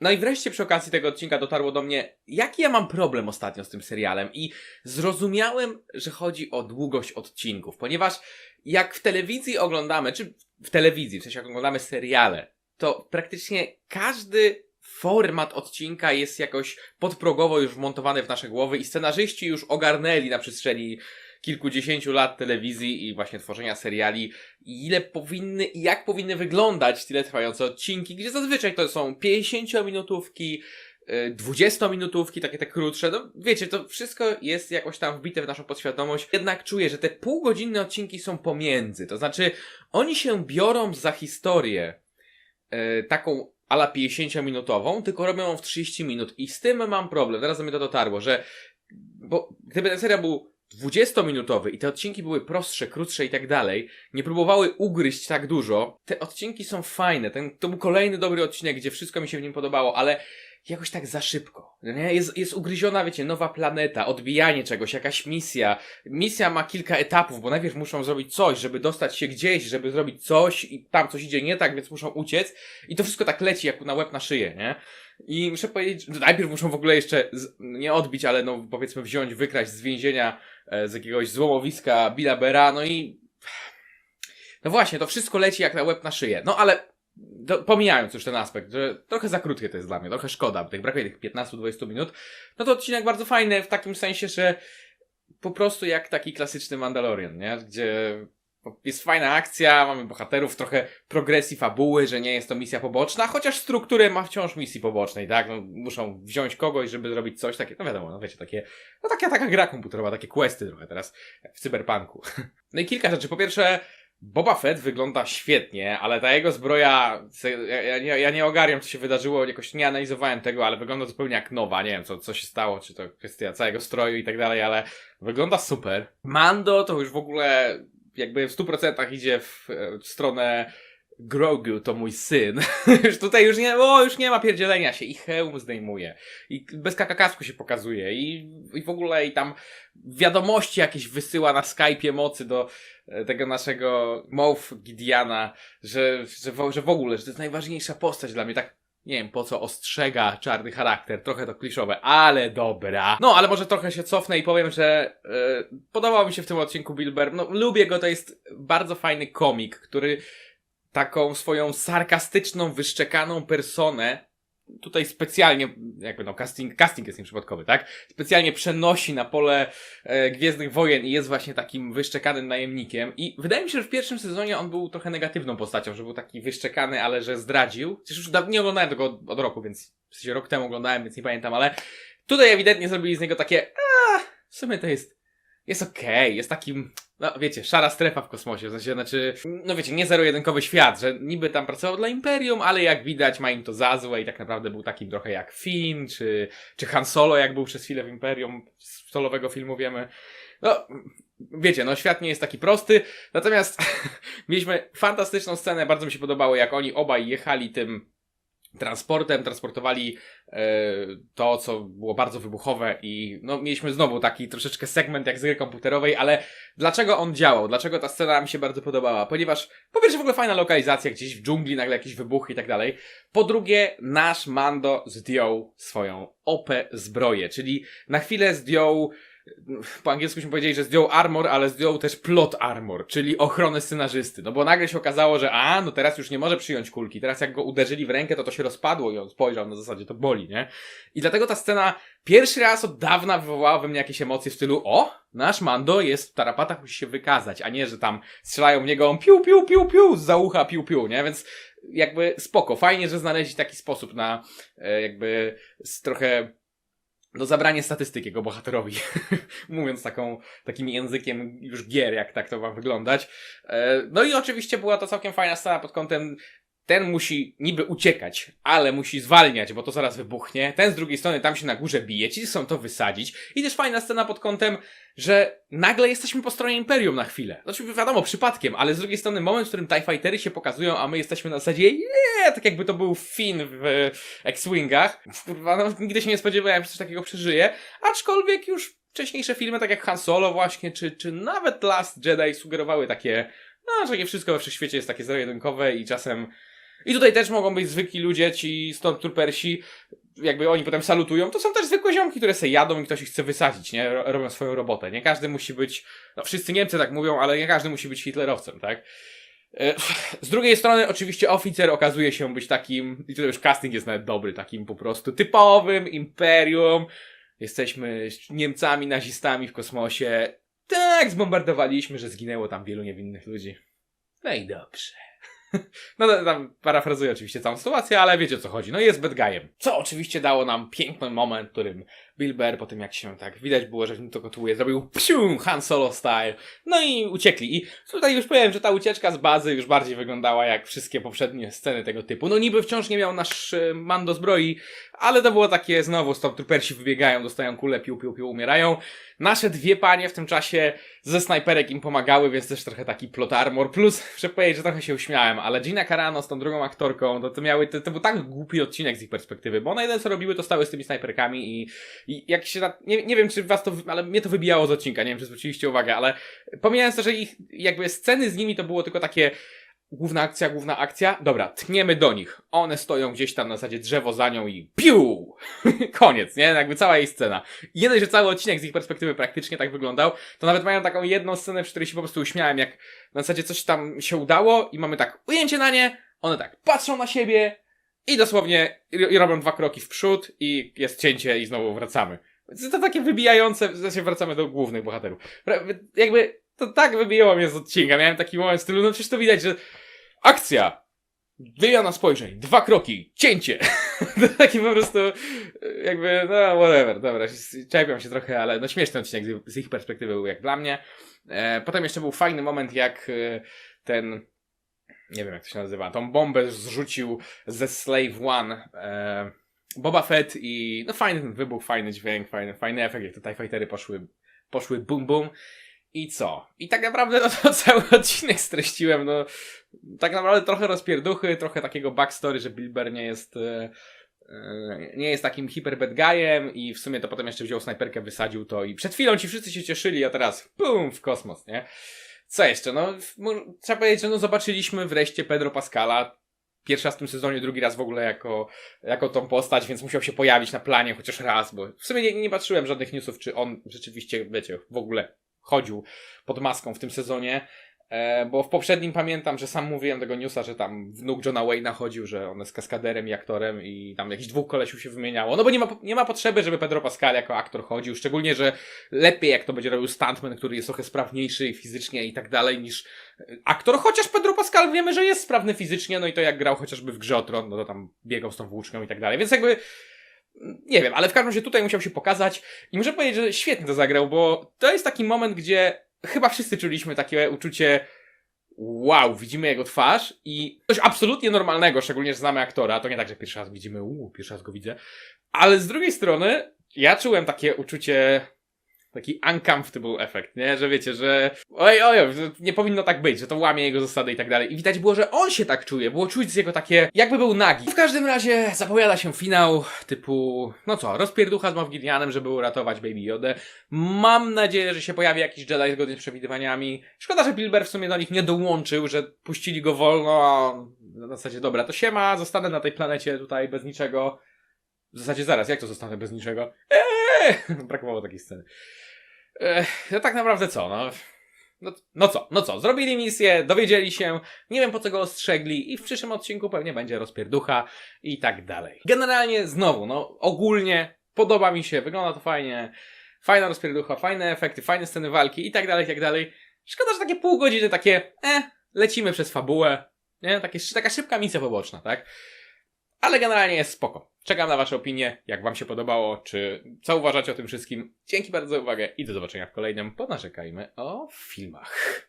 No i wreszcie przy okazji tego odcinka dotarło do mnie, jaki ja mam problem ostatnio z tym serialem i zrozumiałem, że chodzi o długość odcinków, ponieważ jak w telewizji oglądamy, czy w telewizji, w sensie jak oglądamy seriale, to praktycznie każdy format odcinka jest jakoś podprogowo już wmontowany w nasze głowy i scenarzyści już ogarnęli na przestrzeni kilkudziesięciu lat telewizji i właśnie tworzenia seriali, ile powinny i jak powinny wyglądać tyle trwające odcinki, gdzie zazwyczaj to są 50-minutówki, y, 20-minutówki, takie te krótsze. No wiecie, to wszystko jest jakoś tam wbite w naszą podświadomość. Jednak czuję, że te półgodzinne odcinki są pomiędzy. To znaczy, oni się biorą za historię y, taką ala 50-minutową, tylko robią ją w 30 minut. I z tym mam problem. Teraz mnie to dotarło, że bo gdyby ten serial był 20-minutowy i te odcinki były prostsze, krótsze i tak dalej, nie próbowały ugryźć tak dużo, te odcinki są fajne. Ten, to był kolejny dobry odcinek, gdzie wszystko mi się w nim podobało, ale jakoś tak za szybko. Nie? Jest, jest ugryziona, wiecie, nowa planeta, odbijanie czegoś, jakaś misja. Misja ma kilka etapów, bo najpierw muszą zrobić coś, żeby dostać się gdzieś, żeby zrobić coś i tam coś idzie nie tak, więc muszą uciec. I to wszystko tak leci jak na łeb na szyję, nie? I muszę powiedzieć, że najpierw muszą w ogóle jeszcze z, nie odbić, ale no powiedzmy wziąć, wykraść z więzienia e, z jakiegoś złomowiska Billa Bera, no i no właśnie, to wszystko leci jak na łeb na szyję. No ale do, pomijając już ten aspekt, że trochę za krótkie to jest dla mnie, trochę szkoda, tych brakuje tych 15-20 minut, no to odcinek bardzo fajny w takim sensie, że po prostu jak taki klasyczny Mandalorian, nie? Gdzie jest fajna akcja, mamy bohaterów, trochę progresji fabuły, że nie jest to misja poboczna, chociaż strukturę ma wciąż misji pobocznej, tak? No, muszą wziąć kogoś, żeby zrobić coś takie, no wiadomo, no wiecie, takie, no taka, taka gra komputerowa, takie questy trochę teraz, w cyberpunku. No i kilka rzeczy. Po pierwsze, Boba Fett wygląda świetnie, ale ta jego zbroja, ja, nie, ja nie ogarniam, co się wydarzyło, jakoś nie analizowałem tego, ale wygląda zupełnie jak nowa. Nie wiem, co, co się stało, czy to kwestia całego stroju i tak dalej, ale wygląda super. Mando to już w ogóle jakby w 100% idzie w, w stronę Grogu to mój syn. już tutaj już nie, o, już nie ma pierdzielenia się i hełm zdejmuje. I bez kakakasku się pokazuje. I, I w ogóle i tam wiadomości jakieś wysyła na Skype'ie mocy do e, tego naszego Moff Gideana, że, że, w, że w ogóle, że to jest najważniejsza postać dla mnie. Tak nie wiem po co ostrzega czarny charakter, trochę to kliszowe, ale dobra. No, ale może trochę się cofnę i powiem, że yy, podobał mi się w tym odcinku Bill Burr. No, lubię go, to jest bardzo fajny komik, który taką swoją sarkastyczną, wyszczekaną personę tutaj specjalnie, jakby no casting, casting jest nieprzypadkowy, tak? Specjalnie przenosi na pole e, Gwiezdnych Wojen i jest właśnie takim wyszczekanym najemnikiem i wydaje mi się, że w pierwszym sezonie on był trochę negatywną postacią, że był taki wyszczekany, ale że zdradził. Chociaż już nie oglądałem tego od, od roku, więc w sensie rok temu oglądałem, więc nie pamiętam, ale tutaj ewidentnie zrobili z niego takie, a w sumie to jest jest okej, jest takim, no wiecie, szara strefa w kosmosie, w sensie, znaczy, no wiecie, nie zero-jedynkowy świat, że niby tam pracował dla Imperium, ale jak widać ma im to za złe i tak naprawdę był takim trochę jak Finn, czy, czy Han Solo, jak był przez chwilę w Imperium, z solowego filmu wiemy. No, wiecie, no świat nie jest taki prosty, natomiast mieliśmy fantastyczną scenę, bardzo mi się podobało, jak oni obaj jechali tym transportem, transportowali e, to, co było bardzo wybuchowe i no, mieliśmy znowu taki troszeczkę segment jak z gry komputerowej, ale dlaczego on działał? Dlaczego ta scena mi się bardzo podobała? Ponieważ po pierwsze w ogóle fajna lokalizacja, gdzieś w dżungli, nagle jakieś wybuchy i tak dalej. Po drugie, nasz Mando zdjął swoją OP zbroję, czyli na chwilę zdjął po angielskuśmy powiedzieli, że zdjął armor, ale zdjął też plot armor, czyli ochronę scenarzysty. No bo nagle się okazało, że a, no teraz już nie może przyjąć kulki. Teraz jak go uderzyli w rękę, to to się rozpadło i on spojrzał na zasadzie, to boli, nie? I dlatego ta scena pierwszy raz od dawna wywołała we mnie jakieś emocje w stylu o, nasz Mando jest w tarapatach, musi się wykazać, a nie, że tam strzelają w niego on piu, piu, piu, piu, z ucha, piu, piu, nie? Więc jakby spoko. Fajnie, że znaleźli taki sposób na e, jakby trochę no zabranie statystyk jego bohaterowi, mówiąc taką, takim językiem już gier, jak tak to ma wyglądać. E, no i oczywiście była to całkiem fajna scena pod kątem ten musi niby uciekać, ale musi zwalniać, bo to zaraz wybuchnie. Ten z drugiej strony tam się na górze bije, ci chcą to wysadzić. I też fajna scena pod kątem, że nagle jesteśmy po stronie Imperium na chwilę. Znaczy wiadomo, przypadkiem, ale z drugiej strony moment, w którym TIE Fightery się pokazują, a my jesteśmy na zasadzie nie, tak jakby to był Finn w X-Wingach. Kurwa, no nigdy się nie spodziewałem, że coś takiego przeżyje. Aczkolwiek już wcześniejsze filmy, tak jak Han Solo właśnie, czy, czy nawet Last Jedi sugerowały takie, no, że nie wszystko we wszechświecie jest takie zero-jedynkowe i czasem I tutaj też mogą być zwykli ludzie, ci Stormtroopersi, jakby oni potem salutują, to są też zwykłe ziomki, które sobie jadą i ktoś ich chce wysadzić, nie? Ro- Robią swoją robotę. Nie każdy musi być, no wszyscy Niemcy tak mówią, ale nie każdy musi być hitlerowcem, tak? E, Z drugiej strony, oczywiście, oficer okazuje się być takim, i tutaj już casting jest nawet dobry, takim po prostu typowym imperium. Jesteśmy Niemcami, nazistami w kosmosie. Tak, zbombardowaliśmy, że zginęło tam wielu niewinnych ludzi. No i dobrze. No to tam parafrazuję oczywiście całą sytuację, ale wiecie o co chodzi. No jest bad guyem. Co oczywiście dało nam piękny moment, w którym Bill Burr po tym jak się tak widać było, że to gotuje, zrobił psium Han Solo style. No i uciekli. I tutaj już powiem, że ta ucieczka z bazy już bardziej wyglądała jak wszystkie poprzednie sceny tego typu. No niby wciąż nie miał nasz e, Mando zbroi, ale to było takie znowu, Stormtroopersi wybiegają, dostają kulę, piu, piu, piu, umierają. Nasze dwie panie w tym czasie ze snajperek im pomagały, więc też trochę taki plot armor. Plus, muszę powiedzieć, że trochę się uśmiałem, ale Gina Carano z tą drugą aktorką, to, to miały, to, to był tak głupi odcinek z ich perspektywy, bo one jeden co robiły, to stały z tymi snajperkami i, i jak się, na, nie, nie wiem czy was to, ale mnie to wybijało z odcinka, nie wiem czy zwróciliście uwagę, ale pomijając to, że ich jakby sceny z nimi to było tylko takie główna akcja, główna akcja, dobra, tniemy do nich. One stoją gdzieś tam na zasadzie drzewo za nią i piu! Koniec, nie? Jakby cała jej scena. I jeden, że cały odcinek z ich perspektywy praktycznie tak wyglądał, to nawet mają taką jedną scenę, przy której się po prostu uśmiałem, jak na zasadzie coś tam się udało i mamy tak ujęcie na nie, one tak patrzą na siebie i dosłownie i robią dwa kroki w przód i jest cięcie i znowu wracamy. To takie wybijające, w sensie wracamy do głównych bohaterów. Jakby to tak wybijało mnie z odcinka. Miałem taki moment w stylu, no przecież to widać, że akcja, wymiana spojrzeń, dwa kroki, cięcie. to taki po prostu jakby, no whatever, dobra, czepiam się trochę, ale no śmieszny odcinek z, z ich perspektywy był jak dla mnie. E, potem jeszcze był fajny moment, jak e, ten, nie wiem jak to się nazywa, tą bombę zrzucił ze Slave One e, Boba Fett i no fajny ten wybuch, fajny dźwięk, fajny, fajny efekt, jak te TIE Fightery poszły, poszły bum bum. I co? I tak naprawdę no to cały odcinek streściłem, no tak naprawdę trochę rozpierduchy, trochę takiego backstory, że Bill Burr nie jest e, e, nie jest takim hiper bad guyem i w sumie to potem jeszcze wziął snajperkę, wysadził to i przed chwilą ci wszyscy się cieszyli, a teraz bum w kosmos, nie? Co jeszcze? No, trzeba powiedzieć, że no zobaczyliśmy wreszcie Pedro Pascala. Pierwszy raz w tym sezonie, drugi raz w ogóle jako, jako tą postać, więc musiał się pojawić na planie chociaż raz, bo w sumie nie, nie patrzyłem żadnych newsów, czy on rzeczywiście, wiecie, w ogóle chodził pod maską w tym sezonie. E, bo w poprzednim pamiętam, że sam mówiłem tego newsa, że tam wnuk Johna Wayne'a chodził, że on jest kaskaderem i aktorem i tam jakichś dwóch kolesiów się wymieniało. No bo nie ma, nie ma potrzeby, żeby Pedro Pascal jako aktor chodził, szczególnie, że lepiej jak to będzie robił stuntman, który jest trochę sprawniejszy fizycznie i tak dalej niż aktor, chociaż Pedro Pascal wiemy, że jest sprawny fizycznie, no i to jak grał chociażby w grze o Tron, no to tam biegał z tą włócznią i tak dalej, więc jakby nie wiem, ale w każdym razie tutaj musiał się pokazać i muszę powiedzieć, że świetnie to zagrał, bo to jest taki moment, gdzie chyba wszyscy czuliśmy takie uczucie wow, widzimy jego twarz i coś absolutnie normalnego, szczególnie, że znamy aktora, to nie tak, że pierwszy raz widzimy, uuu, pierwszy raz go widzę, ale z drugiej strony ja czułem takie uczucie taki uncomfortable efekt, nie? Że wiecie, że oj, oj, oj, nie powinno tak być, że to łamie jego zasady i tak dalej. I widać było, że on się tak czuje, było czuć z jego takie, jakby był nagi. W każdym razie zapowiada się finał typu, no co, rozpierducha z Moff Gideonem, żeby uratować Baby Yodę. Mam nadzieję, że się pojawi jakiś Jedi zgodnie z przewidywaniami. Szkoda, że Bilber w sumie do nich nie dołączył, że puścili go wolno, a na zasadzie, dobra, to siema, zostanę na tej planecie tutaj bez niczego. W zasadzie zaraz, jak to zostanę bez niczego? Eee! Brakowało takiej sceny. No tak naprawdę co, no... No, no co, no co, zrobili misję, dowiedzieli się, nie wiem po co go ostrzegli i w przyszłym odcinku pewnie będzie rozpierducha i tak dalej. Generalnie znowu, no ogólnie podoba mi się, wygląda to fajnie, fajna rozpierducha, fajne efekty, fajne sceny walki i tak dalej, i tak dalej. Szkoda, że takie pół godziny takie, eh, lecimy przez fabułę, nie, takie, taka szybka misja poboczna, tak? Ale generalnie jest spoko. Czekam na Wasze opinie, jak Wam się podobało, czy co uważacie o tym wszystkim. Dzięki bardzo za uwagę i do zobaczenia w kolejnym Ponarzekajmy o filmach.